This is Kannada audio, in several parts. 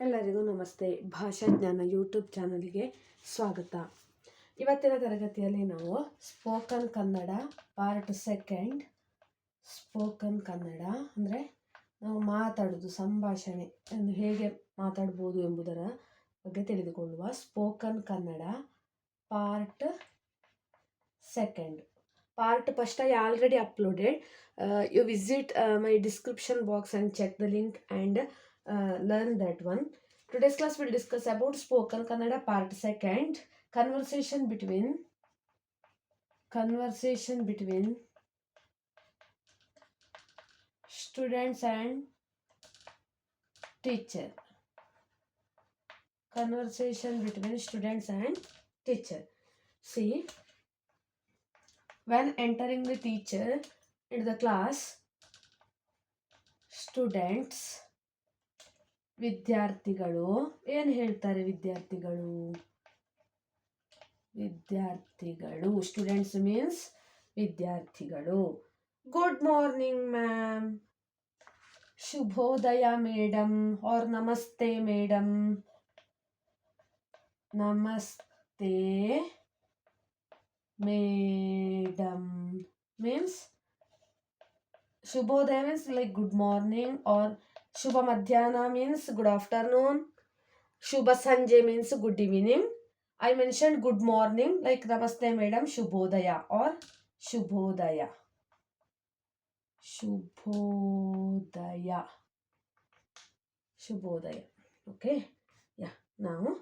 ಎಲ್ಲರಿಗೂ ನಮಸ್ತೆ. ಭಾಷಾಜ್ಞಾನ ಯೂಟ್ಯೂಬ್ ಚಾನಲ್ಗೆ ಸ್ವಾಗತ. ಇವತ್ತಿನ ತರಗತಿಯಲ್ಲಿ ನಾವು spoken Kannada part second. Spoken Kannada ಅಂದರೆ ನಾವು ಮಾತಾಡೋದು, ಸಂಭಾಷಣೆ ಹೇಗೆ ಮಾತಾಡ್ಬೋದು ಎಂಬುದರ ಬಗ್ಗೆ ತಿಳಿದುಕೊಳ್ಳುವ spoken Kannada part second. Part first I already uploaded. You visit my description box and check the link and uh, learn that one. Today's class will discuss about spoken Kannada part second conversation between conversation between students and teacher. Conversation between students and teacher. See, when entering the teacher into the class, students ವಿದ್ಯಾರ್ಥಿಗಳು ಏನು ಹೇಳ್ತಾರೆ ವಿದ್ಯಾರ್ಥಿಗಳು ವಿದ್ಯಾರ್ಥಿಗಳು ಸ್ಟೂಡೆಂಟ್ಸ್ ಮೀನ್ಸ್ ವಿದ್ಯಾರ್ಥಿಗಳು ಗುಡ್ ಮಾರ್ನಿಂಗ್ ಮ್ಯಾಮ್ ಶುಭೋದಯ ಮೇಡಮ್ ಆರ್ ನಮಸ್ತೆ ಮೇಡಮ್ ನಮಸ್ತೆ ಮೇಡಮ್ ಮೀನ್ಸ್ ಶುಭೋದಯ means like good morning or शुभ मध्यान मीन गुड आफ्टरनून शुभ Sanjay mean good evening he mention good morning like नमस्ते मैडम, शुभोदय और शुभोदय। शुभोदय। शुभोदय ओके ना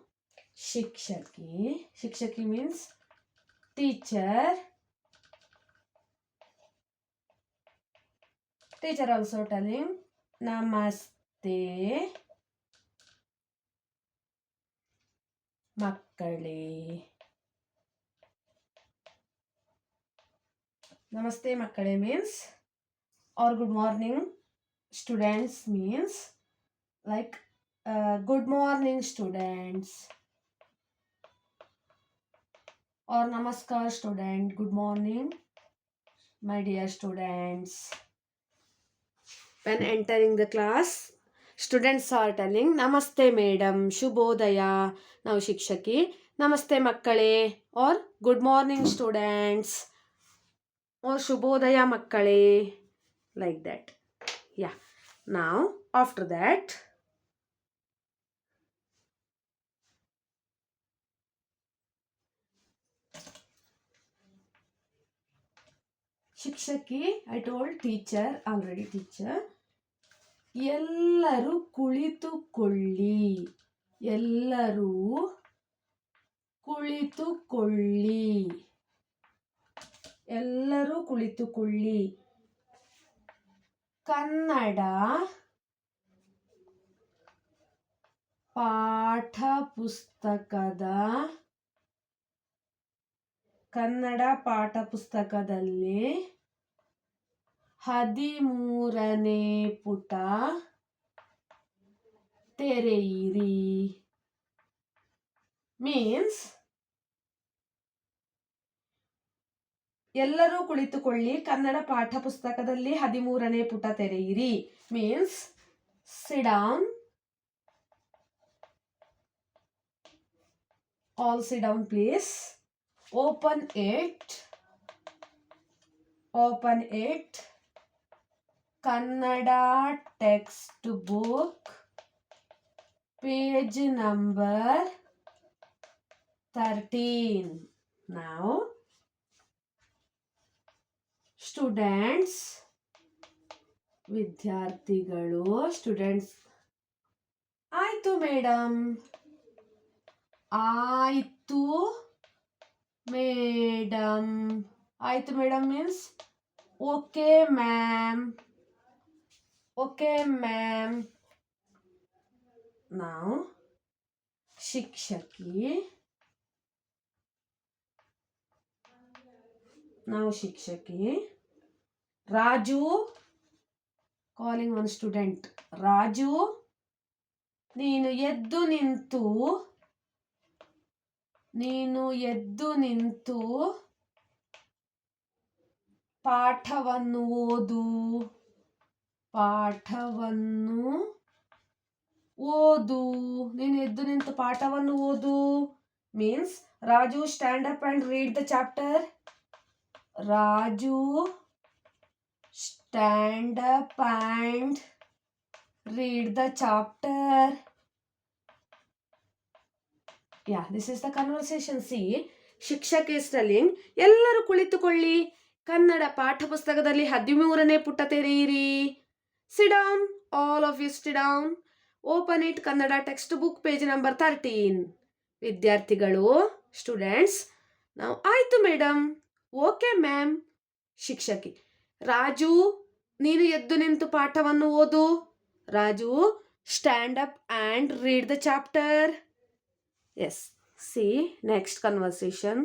शिक्षक। शिक्षक mean teacher teacher also telling ನಮಸ್ತೆ ಮಕ್ಕಳೇ ನಮಸ್ತೆ ಮಕ್ಕಳೇ means or good morning students means like good morning students or ನಮಸ್ಕಾರ student good morning my dear students when entering the class students are telling ನಮಸ್ತೆ ಮೇಡಮ್ ಶುಭೋದಯ ನಾವು ಶಿಕ್ಷಕಿ ನಮಸ್ತೆ ಮಕ್ಕಳೇ or good morning students or ಶುಭೋದಯ ಮಕ್ಕಳೇ ಲೈಕ್ ದ್ಯಾಟ್ ಯಾ ನಾವು ಆಫ್ಟರ್ ದ್ಯಾಟ್ ಶಿಕ್ಷಕಿ I told teacher already teacher ಎಲ್ಲರೂ ಕುಳಿತುಕೊಳ್ಳಿ. ಎಲ್ಲರೂ ಕುಳಿತುಕೊಳ್ಳಿ. ಎಲ್ಲರೂ ಕುಳಿತುಕೊಳ್ಳಿ. ಕನ್ನಡ ಪಾಠ ಪುಸ್ತಕದ ಕನ್ನಡ ಪಾಠ ಪುಸ್ತಕದಲ್ಲಿ ಹದಿಮೂರನೇ ಪುಟ. ತೆರೆಯಿರಿ. ಮೀನ್ಸ್ ಎಲ್ಲರೂ ಕುಳಿತುಕೊಳ್ಳಿ. ಕನ್ನಡ ಪಾಠ ಪುಸ್ತಕದಲ್ಲಿ ಹದಿಮೂರನೇ ಪುಟ ತೆರೆಯಿರಿ. Means sit down all sit down please open it. Open it. kannada textbook page number 13 now students ವಿದ್ಯಾರ್ಥಿಗಳು ಸ್ಟೂಡೆಂಟ್ಸ್ ಆಯಿತು ಮೇಡಮ್ ಆಯಿತು ಮೇಡಮ್ ಆಯಿತು madam means okay ma'am okay ma'am ನಾವು ಶಿಕ್ಷಕಿ ನಾವು ಶಿಕ್ಷಕಿ Raju calling one student Raju ನೀನು ಎದ್ದು ನಿಂತು ನೀನು ಎದ್ದು ನಿಂತು ಪಾಠವನ್ನು ಓದು ಪಾಠವನ್ನು ಓದು. ನೀನು ಎದ್ದು ನಿಂತು ಪಾಠವನ್ನು ಓದು. Means Raju stand up and read the chapter Raju stand up and read the chapter yeah this is the conversation see ಶಿಕ್ಷಕ ಇಸ್ ಟೆಲಿಂಗ್ ಎಲ್ಲರೂ ಕುಳಿತುಕೊಳ್ಳಿ. ಕನ್ನಡ ಪಾಠ ಪುಸ್ತಕದಲ್ಲಿ ಹದಿಮೂರನೇ ಪುಟ ತೆರೆಯಿರಿ. sit down all of you sit down open it Kannada text book page number thirteen ವಿದ್ಯಾರ್ಥಿಗಳು ಸ್ಟೂಡೆಂಟ್ಸ್ ನಾವು ಆಯಿತು ಮೇಡಮ್ ಓಕೆ ಮ್ಯಾಮ್ ಶಿಕ್ಷಕಿ ರಾಜು ನೀನು ಎದ್ದು ನಿಂತು ಪಾಠವನ್ನು ಓದು Raju stand up and read the chapter S C next conversation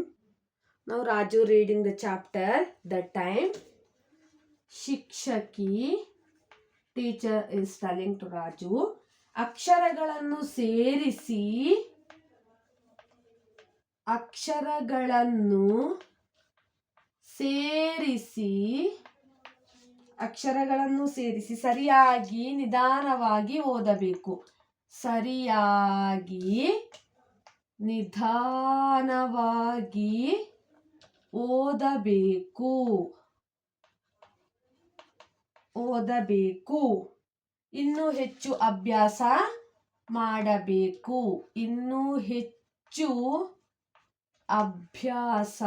ನಾವು Raju reading the chapter the time ಶಿಕ್ಷಕಿ teacher is telling to Raju ಅಕ್ಷರಗಳನ್ನು ಸೇರಿಸಿ ಅಕ್ಷರಗಳನ್ನು ಸೇರಿಸಿ ಅಕ್ಷರಗಳನ್ನು ಸೇರಿಸಿ ಸರಿಯಾಗಿ ನಿಧಾನವಾಗಿ ಓದಬೇಕು. ಸರಿಯಾಗಿ ನಿಧಾನವಾಗಿ ಓದಬೇಕು. ಓದಬೇಕು ಇನ್ನೂ ಹೆಚ್ಚು ಅಭ್ಯಾಸ ಮಾಡಬೇಕು ಇನ್ನೂ ಹೆಚ್ಚು ಅಭ್ಯಾಸ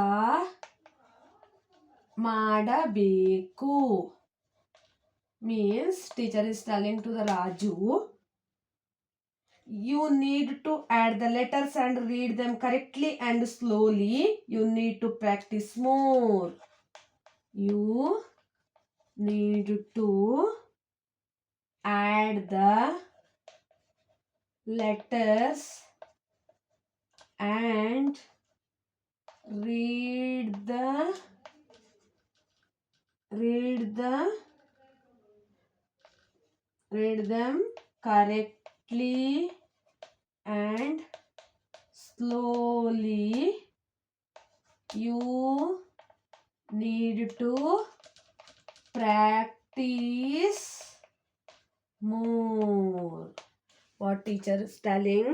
ಮಾಡಬೇಕು means teacher is telling to the Raju you need to add the letters and read them correctly and slowly you need to practice more you need to add the letters and read the read the read them correctly and slowly. You need to practice more. What teacher telling?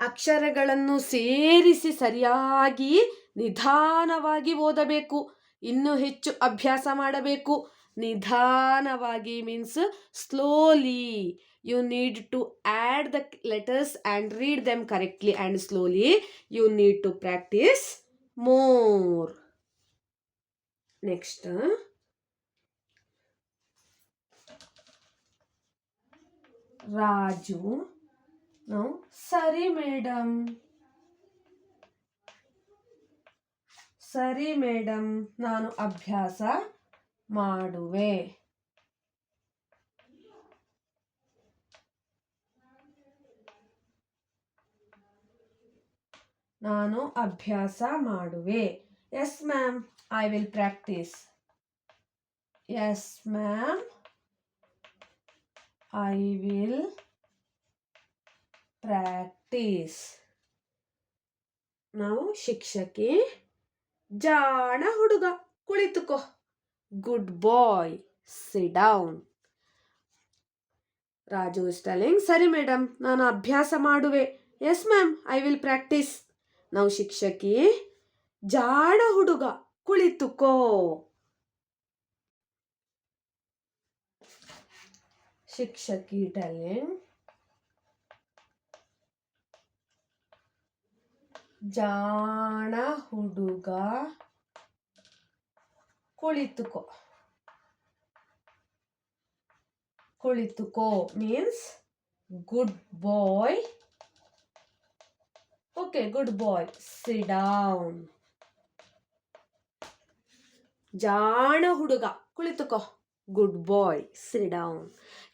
ಅಕ್ಷರಗಳನ್ನು ಸೇರಿಸಿ ಸರಿಯಾಗಿ ನಿಧಾನವಾಗಿ ಓದಬೇಕು. ಇನ್ನೂ ಹೆಚ್ಚು ಅಭ್ಯಾಸ ಮಾಡಬೇಕು. ನಿಧಾನವಾಗಿ means slowly you need to add the letters and read them correctly and slowly you need to practice more next Raju ನಾವು ಸರಿ ಮೇಡಮ್ ಸರಿ ಮೇಡಮ್ ನಾನು ಅಭ್ಯಾಸ ಮಾಡುವೆ ನಾನು ಅಭ್ಯಾಸ ಮಾಡುವೆ yes ma'am I will practise yes ma'am I will practice. ನಾವು ಶಿಕ್ಷಕಿ ಜಾಣ ಹುಡುಗ ಕುಳಿತುಕೋ. Good boy sit down Raju ಸ್ಟಲಿಂಗ್ ಸರಿ ಮೇಡಮ್ ನಾನು ಅಭ್ಯಾಸ ಮಾಡುವೆ. Yes ma'am I will practice ನಾವು ಶಿಕ್ಷಕಿ ಜಾಣ ಹುಡುಗ ಕುಳಿತುಕೋ. ಶಿಕ್ಷಕಿ ಟೆಲಿಂಗ್ ಜಾಣ ಹುಡುಗ ಕುಳಿತುಕೋ ಕುಳಿತುಕೋ means good boy okay good boy sit down ಜಾಣ ಹುಡುಗ ಕುಳಿತುಕೋ Good boy sit down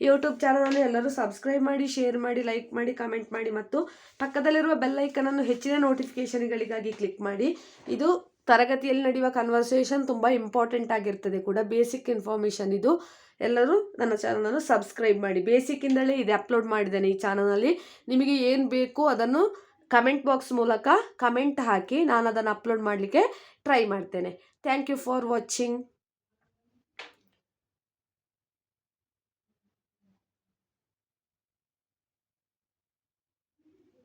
YouTube ಚಾನಲನ್ನು ಎಲ್ಲರೂ ಸಬ್ಸ್ಕ್ರೈಬ್ ಮಾಡಿ ಶೇರ್ ಮಾಡಿ ಲೈಕ್ ಮಾಡಿ ಕಮೆಂಟ್ ಮಾಡಿ ಮತ್ತು ಪಕ್ಕದಲ್ಲಿರುವ ಬೆಲ್ ಅನ್ನು ಹೆಚ್ಚಿನ ನೋಟಿಫಿಕೇಷನ್ಗಳಿಗಾಗಿ ಕ್ಲಿಕ್ ಮಾಡಿ. ಇದು ತರಗತಿಯಲ್ಲಿ ನಡೆಯುವ ಕನ್ವರ್ಸೇಷನ್ ತುಂಬ ಇಂಪಾರ್ಟೆಂಟ್ ಆಗಿರ್ತದೆ ಕೂಡ ಬೇಸಿಕ್ ಇನ್ಫಾರ್ಮೇಷನ್ ಇದು. ಎಲ್ಲರೂ ನನ್ನ ಚಾನಲನ್ನು ಸಬ್ಸ್ಕ್ರೈಬ್ ಮಾಡಿ. ಬೇಸಿಕ್ಕಿಂದಲೇ ಇದು ಅಪ್ಲೋಡ್ ಮಾಡಿದ್ದೇನೆ ಈ ಚಾನಲಲ್ಲಿ. ನಿಮಗೆ ಏನು ಬೇಕು ಅದನ್ನು ಕಮೆಂಟ್ ಬಾಕ್ಸ್ ಮೂಲಕ ಕಮೆಂಟ್ ಹಾಕಿ ನಾನು ಅದನ್ನು ಅಪ್ಲೋಡ್ ಮಾಡಲಿಕ್ಕೆ ಟ್ರೈ ಮಾಡ್ತೇನೆ. Thank you for watching